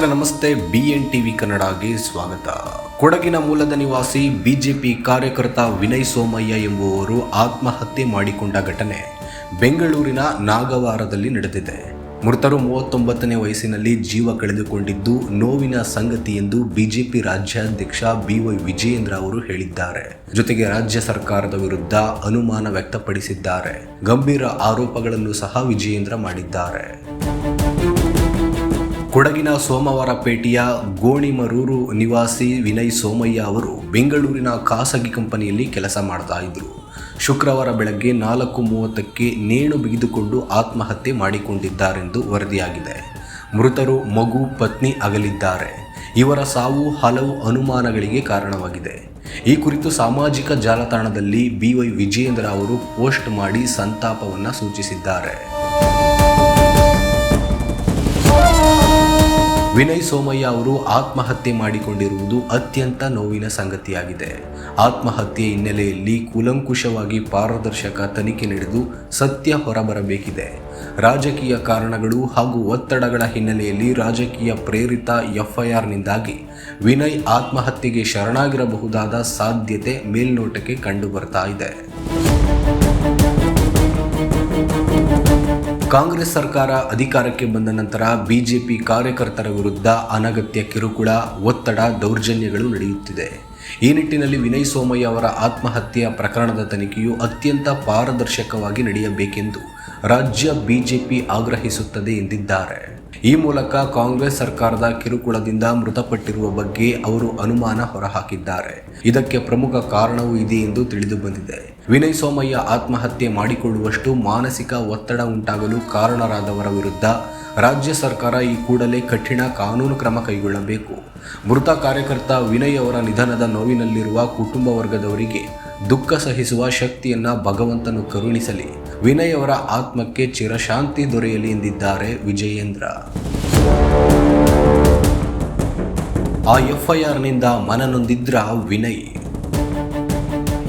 ನಮಸ್ತೆ. B N TV ಕನ್ನಡಗೆ ಸ್ವಾಗತ. ಕೊಡಗಿನ ಮೂಲದ ನಿವಾಸಿ ಬಿಜೆಪಿ ಕಾರ್ಯಕರ್ತ ವಿನಯ್ ಸೋಮಯ್ಯ ಎಂಬುವರು ಆತ್ಮಹತ್ಯೆ ಮಾಡಿಕೊಂಡ ಘಟನೆ ಬೆಂಗಳೂರಿನ ನಾಗವಾರದಲ್ಲಿ ನಡೆದಿದೆ. ಮೃತರು ಮೂವತ್ತೊಂಬತ್ತನೇ ವಯಸ್ಸಿನಲ್ಲಿ ಜೀವ ಕಳೆದುಕೊಂಡಿದ್ದು, ನೋವಿನ ಸಂಗತಿ ಎಂದು ಬಿಜೆಪಿ ರಾಜ್ಯಾಧ್ಯಕ್ಷ ಬಿವೈ ವಿಜಯೇಂದ್ರ ಅವರು ಹೇಳಿದ್ದಾರೆ. ಜೊತೆಗೆ ರಾಜ್ಯ ಸರ್ಕಾರದ ವಿರುದ್ಧ ಅನುಮಾನ ವ್ಯಕ್ತಪಡಿಸಿದ್ದಾರೆ. ಗಂಭೀರ ಆರೋಪಗಳನ್ನು ಸಹ ವಿಜಯೇಂದ್ರ ಮಾಡಿದ್ದಾರೆ. ಕೊಡಗಿನ ಸೋಮವಾರಪೇಟೆಯ ಗೋಣಿಮರೂರು ನಿವಾಸಿ ವಿನಯ್ ಸೋಮಯ್ಯ ಅವರು ಬೆಂಗಳೂರಿನ ಖಾಸಗಿ ಕಂಪನಿಯಲ್ಲಿ ಕೆಲಸ ಮಾಡ್ತಾ ಇದ್ರು. ಶುಕ್ರವಾರ ಬೆಳಗ್ಗೆ ನಾಲ್ಕು ಮೂವತ್ತಕ್ಕೆ ನೇಣು ಬಿಗಿದುಕೊಂಡು ಆತ್ಮಹತ್ಯೆ ಮಾಡಿಕೊಂಡಿದ್ದಾರೆಂದು ವರದಿಯಾಗಿದೆ. ಮೃತರು ಮಗು, ಪತ್ನಿ ಅಗಲಿದ್ದಾರೆ. ಇವರ ಸಾವು ಹಲವು ಅನುಮಾನಗಳಿಗೆ ಕಾರಣವಾಗಿದೆ. ಈ ಕುರಿತು ಸಾಮಾಜಿಕ ಜಾಲತಾಣದಲ್ಲಿ ಬಿವೈ ವಿಜಯೇಂದ್ರ ಅವರು ಪೋಸ್ಟ್ ಮಾಡಿ ಸಂತಾಪವನ್ನು ಸೂಚಿಸಿದ್ದಾರೆ. ವಿನಯ್ ಸೋಮಯ್ಯ ಅವರು ಆತ್ಮಹತ್ಯೆ ಮಾಡಿಕೊಂಡಿರುವುದು ಅತ್ಯಂತ ನೋವಿನ ಸಂಗತಿಯಾಗಿದೆ. ಆತ್ಮಹತ್ಯೆ ಹಿನ್ನೆಲೆಯಲ್ಲಿ ಕೂಲಂಕುಷವಾಗಿ ಪಾರದರ್ಶಕ ತನಿಖೆ ನಡೆದು ಸತ್ಯ ಹೊರಬರಬೇಕಿದೆ. ರಾಜಕೀಯ ಕಾರಣಗಳು ಹಾಗೂ ಒತ್ತಡಗಳ ಹಿನ್ನೆಲೆಯಲ್ಲಿ ರಾಜಕೀಯ ಪ್ರೇರಿತ ಎಫ್ಐಆರ್ನಿಂದಾಗಿ ವಿನಯ್ ಆತ್ಮಹತ್ಯೆಗೆ ಶರಣಾಗಿರಬಹುದಾದ ಸಾಧ್ಯತೆ ಮೇಲ್ನೋಟಕ್ಕೆ ಕಂಡುಬರ್ತಾ ಇದೆ. ಕಾಂಗ್ರೆಸ್ ಸರ್ಕಾರ ಅಧಿಕಾರಕ್ಕೆ ಬಂದ ನಂತರ ಬಿಜೆಪಿ ಕಾರ್ಯಕರ್ತರ ವಿರುದ್ಧ ಅನಗತ್ಯ ಕಿರುಕುಳ, ಒತ್ತಡ, ದೌರ್ಜನ್ಯಗಳು ನಡೆಯುತ್ತಿದೆ. ಈ ನಿಟ್ಟಿನಲ್ಲಿ ವಿನಯ್ ಸೋಮಯ್ಯ ಅವರ ಆತ್ಮಹತ್ಯೆಯ ಪ್ರಕರಣದ ತನಿಖೆಯು ಅತ್ಯಂತ ಪಾರದರ್ಶಕವಾಗಿ ನಡೆಯಬೇಕೆಂದು ರಾಜ್ಯ ಬಿಜೆಪಿ ಆಗ್ರಹಿಸುತ್ತದೆ ಎಂದಿದ್ದಾರೆ. ಈ ಮೂಲಕ ಕಾಂಗ್ರೆಸ್ ಸರ್ಕಾರದ ಕಿರುಕುಳದಿಂದ ಮೃತಪಟ್ಟಿರುವ ಬಗ್ಗೆ ಅವರು ಅನುಮಾನ ಹೊರಹಾಕಿದ್ದಾರೆ. ಇದಕ್ಕೆ ಪ್ರಮುಖ ಕಾರಣವೂ ಇದೆ ಎಂದು ತಿಳಿದು ಬಂದಿದೆ. ವಿನಯ್ ಸೋಮಯ್ಯ ಆತ್ಮಹತ್ಯೆ ಮಾಡಿಕೊಳ್ಳುವಷ್ಟು ಮಾನಸಿಕ ಒತ್ತಡ ಉಂಟಾಗಲು ಕಾರಣರಾದವರ ವಿರುದ್ಧ ರಾಜ್ಯ ಸರ್ಕಾರ ಈ ಕೂಡಲೇ ಕಠಿಣ ಕಾನೂನು ಕ್ರಮ ಕೈಗೊಳ್ಳಬೇಕು. ಮೃತ ಕಾರ್ಯಕರ್ತ ವಿನಯ್ ಅವರ ನಿಧನದ ನೋವಿನಲ್ಲಿರುವ ಕುಟುಂಬ ವರ್ಗದವರಿಗೆ ದುಃಖ ಸಹಿಸುವ ಶಕ್ತಿಯನ್ನು ಭಗವಂತನು ಕರುಣಿಸಲಿ. ವಿನಯ್ ಅವರ ಆತ್ಮಕ್ಕೆ ಚಿರಶಾಂತಿ ದೊರೆಯಲಿ ಎಂದಿದ್ದಾರೆ ವಿಜಯೇಂದ್ರ. ಆ ಎಫ್ಐಆರ್ನಿಂದ ಮನನೊಂದಿದ್ರ ವಿನಯ್?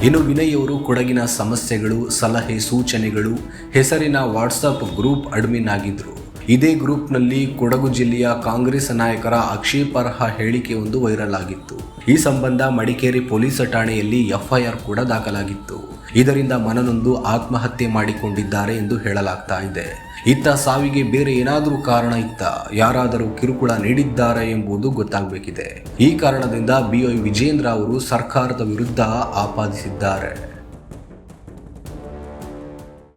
ಇನ್ನು ವಿನಯ್ ಅವರು ಕೊಡಗಿನ ಸಮಸ್ಯೆಗಳು, ಸಲಹೆ ಸೂಚನೆಗಳು, ಹೆಸರಿನ ವಾಟ್ಸಪ್ ಗ್ರೂಪ್ ಅಡ್ಮಿನ್ ಆಗಿದ್ರು. ಇದೇ ಗ್ರೂಪ್ನಲ್ಲಿ ಕೊಡಗು ಜಿಲ್ಲೆಯ ಕಾಂಗ್ರೆಸ್ ನಾಯಕರ ಆಕ್ಷೇಪಾರ್ಹ ಹೇಳಿಕೆಯೊಂದು ವೈರಲ್ ಆಗಿತ್ತು. ಈ ಸಂಬಂಧ ಮಡಿಕೇರಿ ಪೊಲೀಸ್ ಠಾಣೆಯಲ್ಲಿ ಎಫ್ಐಆರ್ ಕೂಡ ದಾಖಲಾಗಿತ್ತು. ಇದರಿಂದ ಮನನೊಂದು ಆತ್ಮಹತ್ಯೆ ಮಾಡಿಕೊಂಡಿದ್ದಾರೆ ಎಂದು ಹೇಳಲಾಗ್ತಾ ಇದೆ. ಇತ್ತ ಸಾವಿಗೆ ಬೇರೆ ಏನಾದರೂ ಕಾರಣ ಇತ್ತ ಯಾರಾದರೂ ಕಿರುಕುಳ ನೀಡಿದ್ದಾರೆ ಎಂಬುದು ಗೊತ್ತಾಗಬೇಕಿದೆ. ಈ ಕಾರಣದಿಂದ ಬಿವೈ ವಿಜೇಂದ್ರ ಅವರು ಸರ್ಕಾರದ ವಿರುದ್ಧ ಆಪಾದಿಸಿದ್ದಾರೆ.